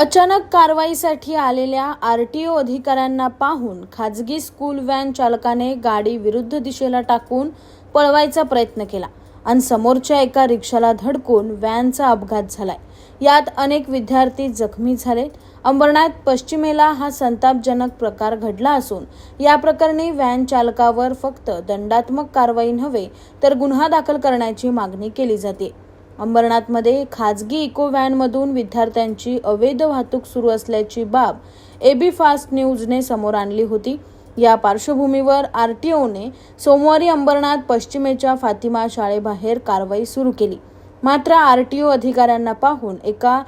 अचानक कारवाईसाठी आलेल्या आर टी ओ अधिकाऱ्यांना पाहून खाजगी स्कूल व्हॅन चालकाने गाडी विरुद्ध दिशेला टाकून पळवायचा प्रयत्न केला आणि समोरच्या एका रिक्षाला धडकून व्हॅनचा अपघात झालाय. यात अनेक विद्यार्थी जखमी झाले अंबरनाथ पश्चिमेला हा संतापजनक प्रकार घडला असून या प्रकरणी व्हॅन चालकावर फक्त दंडात्मक कारवाई नव्हे तर गुन्हा दाखल करण्याची मागणी केली जाते. अंबरनाथमध्ये खाजगी इको व्हॅनमधून विद्यार्थ्यांची अवैध वाहतूक सुरू असल्याची बाब एबी फास्ट न्यूजने समोर आणली होती. या पार्श्वभूमीवर आरटीओने सोमवारी अंबरनाथ पश्चिमेच्या फातिमा शाळेबाहेर कारवाई सुरू केली. मात्र आरटीओ अधिकाऱ्यांना पाहून एका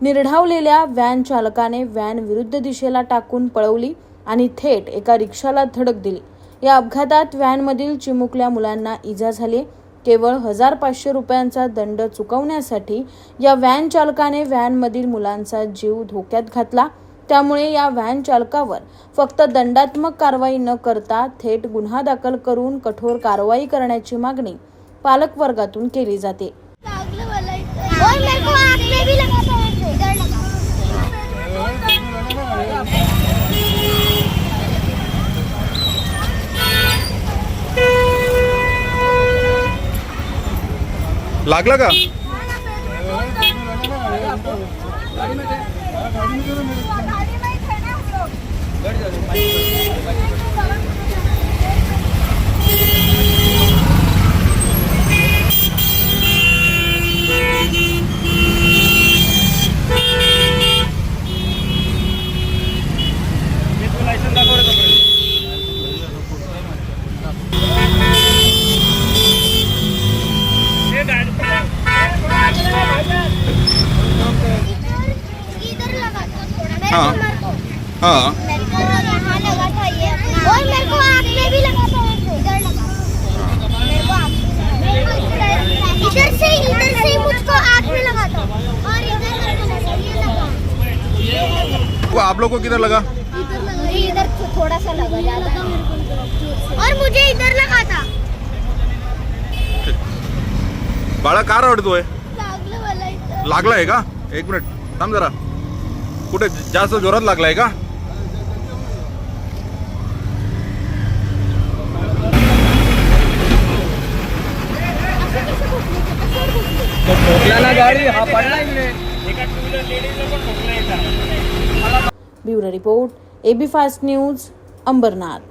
निर्ढावलेल्या व्हॅन चालकाने व्हॅन विरुद्ध दिशेला टाकून पळवली आणि थेट एका रिक्षाला धडक दिली. या अपघातात व्हॅनमधील चिमुकल्या मुलांना इजा झाली केवळ हजार पाचशे रुपयांचा दंड चुकवण्यासाठी या व्हॅन चालकाने व्हॅनमधील मुलांचा जीव धोक्यात घातला. त्यामुळे या व्हॅन चालकावर फक्त दंडात्मक कारवाई न करता थेट गुन्हा दाखल करून कठोर कारवाई करण्याची मागणी पालकवर्गातून केली जाते. लागला का? इधर लगा था थोड़ा मेरे हाँ। हा। और मेरे को आँख में भी लगा था इधर लगा मेरे को आँख में लगा। इधर से इधर से मुझको आँख में लगा था और इधर मेरे को लगा, ये लगा वो आप लोग को किधर लगा? इधर थोड़ा सा लगा ज्यादा और मुझे इधर लगा था। बाळा का रडतोय लागलाय का? एक मिनिट थांब जरा। कुठे जास्त जोरात लागलाय का? Bureau report AB fast news Ambernath.